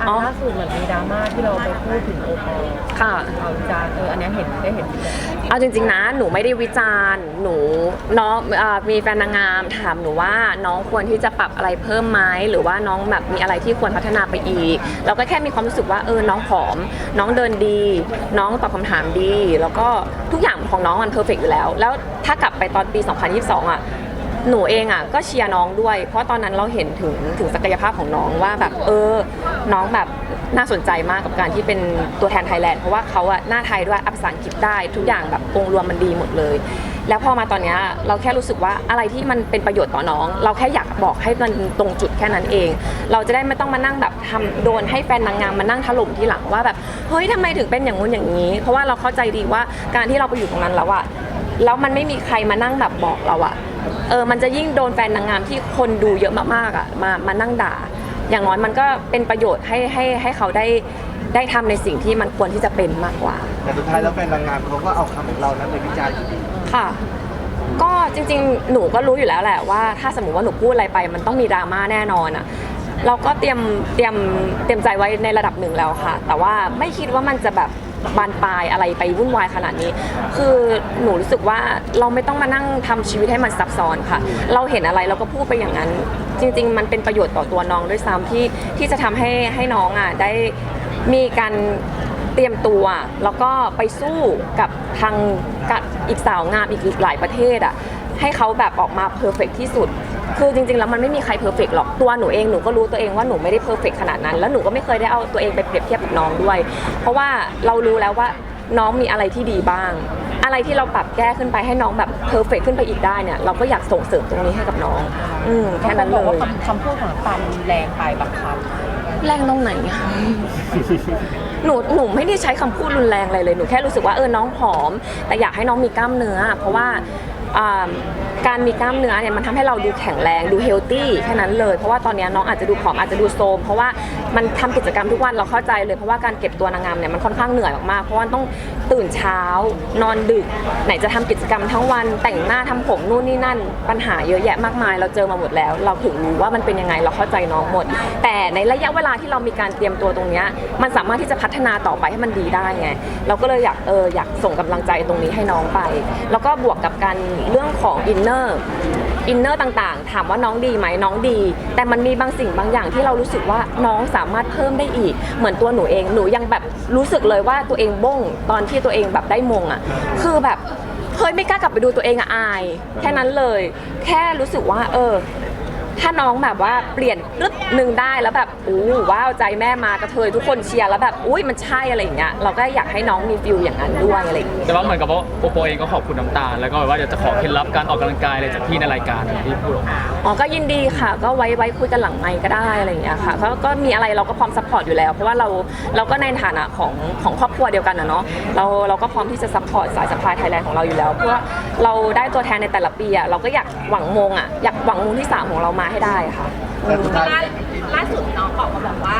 อันอ๋อล่าสุดเหมือนมีดราม่าที่เราไปพูดถึงโอปอล์ค่ะ เอาวิจารณ์เอออันเนี้ยเห็นได้เห็นฟีดแบ็กเอาจริง ๆ นะ หนูไม่ได้วิจารณ์ หนูน้องเอ่อมีแฟนนางงามถามหนูว่าน้องควรที่จะปรับอะไรเพิ่มไหมหรือว่าน้องแบบมีอะไรที่ควรพัฒนาไปอีก เราก็แค่มีความรู้สึกว่าเออน้องผอม น้องเดินดี น้องตอบคำถามดี แล้วก็ทุกอย่างของน้องมันเพอร์เฟกอยู่แล้ว แล้วถ้ากลับไปตอนปี 2022 อะ หนูเองอะก็เชียร์น้องด้วย เพราะตอนนั้นเราเห็นถึงถึงศักยภาพของน้องว่าแบบเออ น้องแบบน่าสนใจมากกับการที่เป็นตัวแทนไทยแลนด์เพราะว่าเขาอะหน้าไทยด้วยอัภาษาอังกฤษได้ทุกอย่างแบบองค์รวมมันดีหมดเลย แล้วพอมาตอนเนี้ยเราแค่รู้สึกว่าอะไรที่มันเป็นประโยชน์ต่อน้อง เราแค่อยากบอกให้มันตรงจุดแค่นั้นเอง เราจะได้ไม่ต้องมานั่งแบบทำโดนให้แฟนนางงามมานั่งถล่มที่หลังว่าแบบเฮ้ยทำไมถึงเป็นอย่างงู้นอย่างนี้ เพราะว่าเราเข้าใจดีว่าการที่เราไปอยู่ตรงนั้นแล้วอะแล้วมันไม่มีใครมานั่งแบบบอกเราอะ เออมันจะยิ่งโดนแฟนนางงามที่คนดูเยอะมากๆอะมามานั่งด่า อย่างน้อยมันก็เป็นประโยชน์ให้ให้ให้เขาได้ได้ทำในสิ่งที่มันควรที่จะเป็นมากกว่า แต่สุดท้ายแล้วแฟนนางงามเขาก็เอาคำของเรานั้นไปวิจารณ์อยู่ดีค่ะ ก็จริงๆ หนูก็รู้อยู่แล้วแหละว่าถ้าสมมติว่าหนูพูดอะไรไป มันต้องมีดราม่าแน่นอนอะเราก็เตรียมเตรียมเตรียมใจไว้ในระดับหนึ่งแล้วค่ะ แต่ว่าไม่คิดว่ามันจะแบบ บานปลายอะไรไปวุ่นวายขนาดนี้ คือหนูรู้สึกว่าเราไม่ต้องมานั่งทำชีวิตให้มันซับซ้อนค่ะ เราเห็นอะไรเราก็พูดไปอย่างนั้น จริง ๆ มันเป็นประโยชน์ต่อตัวน้องด้วยซ้ำที่ที่จะทำให้ให้น้องอะได้มีการเตรียมตัว แล้วก็ไปสู้กับทางกับอีกสาวงามอีกหลายประเทศอะให้เขาแบบออกมาเพอร์เฟกที่สุด คือจริงๆแล้วมันไม่มีใครเพอร์เฟกหรอกตัวหนูเองหนูก็รู้ตัวเองว่าหนูไม่ได้เพอร์เฟกขนาดนั้น แล้วหนูก็ไม่เคยได้เอาตัวเองไปเปรียบเทียบกับน้องด้วย เพราะว่าเรารู้แล้วว่าน้องมีอะไรที่ดีบ้าง อะไรที่เราปรับแก้ขึ้นไปให้น้องแบบเพอร์เฟกขึ้นไปอีกได้เนี่ยเราก็อยากส่งเสริมตรงนี้ให้กับน้อง อืมแค่นั้นเลบางยว่าคำคำพูดของน้ำตาลแรงไปบางคแรงตรงไหนอะ หนูหนูไม่ได้ใช้คำพูดรุนแรงอะไรเลยหนูแค่รู้สึกว่าเออน้องผอม แต่อยากให้น้องมีกล้ามเนื้อ เพราะว่าอ่า การมีกล้ามเนื้อเนี่ยมันทำให้เราดูแข็งแรงดูเฮลตี้แค่นั้นเลย เพราะว่าตอนนี้น้องอาจจะดูผอมอาจจะดูโทรมเพราะว่า มันทำกิจกรรมทุกวันเราเข้าใจเลยเพราะว่าการเก็บตัวนางงามเนี่ยมันค่อนข้างเหนื่อยมากๆเพราะว่าต้องตื่นเช้า นอนดึก ไหนจะทำกิจกรรมทั้งวัน แต่งหน้าทำผมนู่นนี่นั่น ปัญหาเยอะแยะมากมาย เราเจอมาหมดแล้ว เราถึงรู้ว่ามันเป็นยังไงเราเข้าใจน้องหมด แต่ในระยะเวลาที่เรามีการเตรียมตัวตรงเนี้ยมันสามารถที่จะพัฒนาต่อไปให้มันดีได้ไงเราก็เลยอยากเอออยากส่งกำลังใจตรงนี้ให้น้องไป แล้วก็บวกกับการเรื่องของอินเนอร์ อินเนอร์ต่างๆ ถามว่าน้องดีไหมน้องดี แต่มันมีบางสิ่งบางอย่างที่เรารู้สึกว่าน้องสามารถเพิ่มได้อีก เหมือนตัวหนูเองหนูยังแบบรู้สึกเลยว่าตัวเองบ้งตอนที่ตัวเองแบบได้มงอะคือแบบเฮ้ยไม่กล้ากลับไปดูตัวเองอะอาย แค่นั้นเลย แค่รู้สึกว่า เออ ถ้าน้องแบบว่าเปลี่ยนรึดหนึ่งได้แล้วแบบอู้ว้าวใจแม่มากระเทยทุกคนเชียร์แล้วแบบอุ้ยมันใช่อะไรอย่างเงี้ยเราก็อยากให้น้องมีฟิลอย่างนั้นด้วยอะไรอย่างเงี้ยแต่ว่าเหมือนกับว่าโอโปเองก็ขอบคุณน้ำตาลแล้วก็แบบว่าเดี๋ยวจะขอเคล็ดลับการออกกำลังกายอะไรจากพี่ในรายการที่พูดออกมาอ๋อก็ยินดีค่ะ ก็ไว้ไว้คุยกันหลังไมค์ก็ได้อะไรอย่างเงี้ยค่ะก็ก็มีอะไรเราก็พร้อมซัพพอร์ตอยู่แล้ว เพราะว่าเราเราก็ในฐานะของของครอบครัวเดียวกันนะเนาะเราเราก็พร้อมที่จะซัพพอร์ตสายสปายไทยแลนด์ของเราอยู่แล้วเพราะว่าเราได้ตัวแทนในแต่ละปีอะเราก็อยากหวังมงอะอยากหวังมงที่สามของเรามาให้ได้ค่ะ แต่สุดท้าย ล่าล่าสุดน้องบอกมาบอกว่า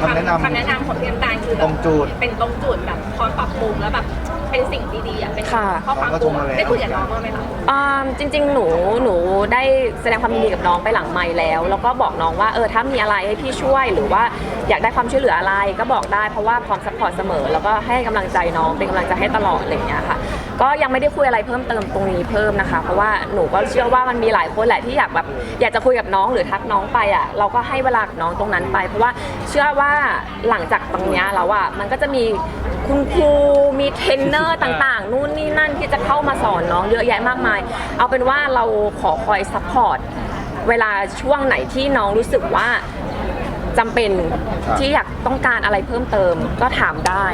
คำแนะนำคำแนะนำของพี่น้ำตาลคือแบบตรงจุดเป็นตรงจุดแบบพร้อมปรับปรุงแล้วแบบเป็นสิ่งดีๆอะเป็นค่ะ ข้อความน้องก็ชมมาแล้วได้คุยกับน้องบ้างไหมคะ อ่าจริงๆ หนูหนูได้แสดงความยินดีกับน้องไปหลังไมค์แล้ว แล้วก็บอกน้องว่าเออถ้ามีอะไรให้พี่ช่วยหรือว่าอยากได้ความช่วยเหลืออะไรก็บอกได้เพราะว่าพร้อมซัพพอร์ตเสมอ แล้วก็ให้กำลังใจน้องเป็นกำลังใจให้ตลอดอะไรอย่างเงี้ยค่ะ ก็ยังไม่ได้คุยอะไรเพิ่มเติมตรงนี้เพิ่มนะคะ เพราะว่าหนูก็เชื่อว่ามันมีหลายคนแหละที่อยากแบบอยากจะคุยกับน้องหรือทักน้องไปอะเราก็ให้เวลากับน้องตรงนั้นไป เพราะว่าเชื่อว่าหลังจากตรงเนี้ยแล้วอะมันก็จะมีคุณครูมีเทรนเนอร์ต่างๆ นู่นนี่นั่นที่จะเข้ามาสอนน้องเยอะแยะมากมาย เอาเป็นว่าเราขอคอยซัพพอร์ตเวลาช่วงไหนที่น้องรู้สึกว่า จำเป็นที่อยากต้องการอะไรเพิ่มเติมก็ถามได้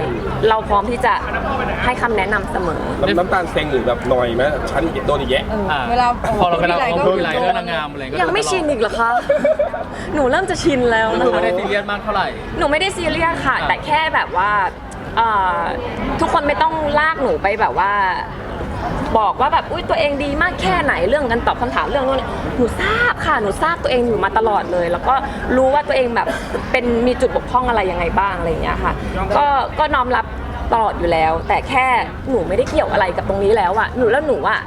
เราพร้อมที่จะให้คำแนะนำเสมอ น้ำน้ำตาลเซ็งหรือแบบหน่อยไหมฉันโดนอีกแยะ อ่าเวลาพอเราเวลาพูพูดดทีอะไรไรก็เรื่องนางงามอะไรก็ยังไม่ชินอีกเหรอคะ หนูเริ่มจะชินแล้วก็นะคือไม่คะได้ซีเรียสมากเท่าไหร่ หนูไม่ได้ซีเรียสค่ะอ่าแต่แค่แบบว่าเอ่อทุกคนไม่ต้องลากหนูไปแบบว่า บอกว่าแบบอุ้ยตัวเองดีมากแค่ไหนเรื่องกันตอบคำถามเรื่องนู้นหนูทราบค่ะหนูทราบตัวเองอยู่มาตลอดเลย แล้วก็รู้ว่าตัวเองแบบเป็นมีจุดบกพร่องอะไรยังไงบ้างอะไรอย่างเงี้ยค่ะ ก็ก็น้อมรับตลอดอยู่แล้ว แต่แค่หนูไม่ได้เกี่ยวอะไรกับตรงนี้แล้วอะหนูแล้วหนูอะ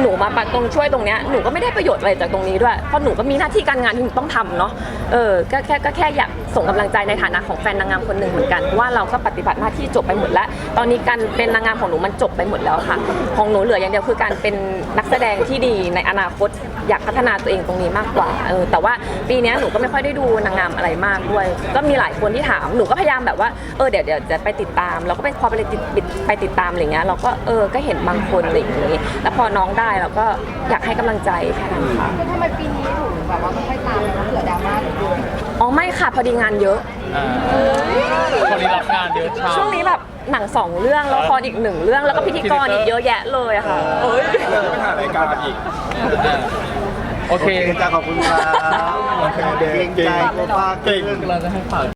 หนูมาปัดตรงช่วยตรงเนี้ยหนูก็ไม่ได้ประโยชน์อะไรจากตรงนี้ด้วยเพราะหนูก็มีหน้าที่การงานที่หนูต้องทำเนาะเออก็แค่ก็แค่อยากส่งกำลังใจในฐานะของแฟนนางงามคนหนึ่งเหมือนกันเพราะว่าเราก็ปฏิบัติหน้าที่จบไปหมดแล้ว ตอนนี้การเป็นนางงามของหนูมันจบไปหมดแล้วค่ะ ของหนูเหลืออย่างเดียวคือการเป็นนักแสดงที่ดีในอนาคตอยากพัฒนาตัวเองตรงนี้มากกว่าเออแต่ว่าปีเนี้ยหนูก็ไม่ค่อยได้ดูนางงามอะไรมากด้วย ก็มีหลายคนที่ถามหนูก็พยายามแบบว่าเออเดี๋ยวเดี๋ยวจะไปติดตามเราก็เป็นพอไปติดไปติดตามอะไรเงี้ยเราก็เออก็เห็นบางคนอะไรอย่างนี้แล้วพอน้องได้เราก็อยากให้กำลังใจแค่นั้นค่ะทำไมปีนี้ถึงแบบว่าไม่ค่อยตามเลยนะเผื่อดราม่าหรือด้วยอ๋อไม่ค่ะพอดีงานเยอะ อ่าคนนี้รับงานเยอะชา ช่วงนี้แบบหนังสองเรื่องละครอีกหนึ่งเรื่องแล้วก็พิธีกรอีกเยอะแยะเลยอะค่ะเอ้ยไม่ถ่ายรายการอีกอ่าโอโอเคเคจ้าขอบคุณครับโอเคเก่งใจโกป้าเก่งเราจะให้ฝาก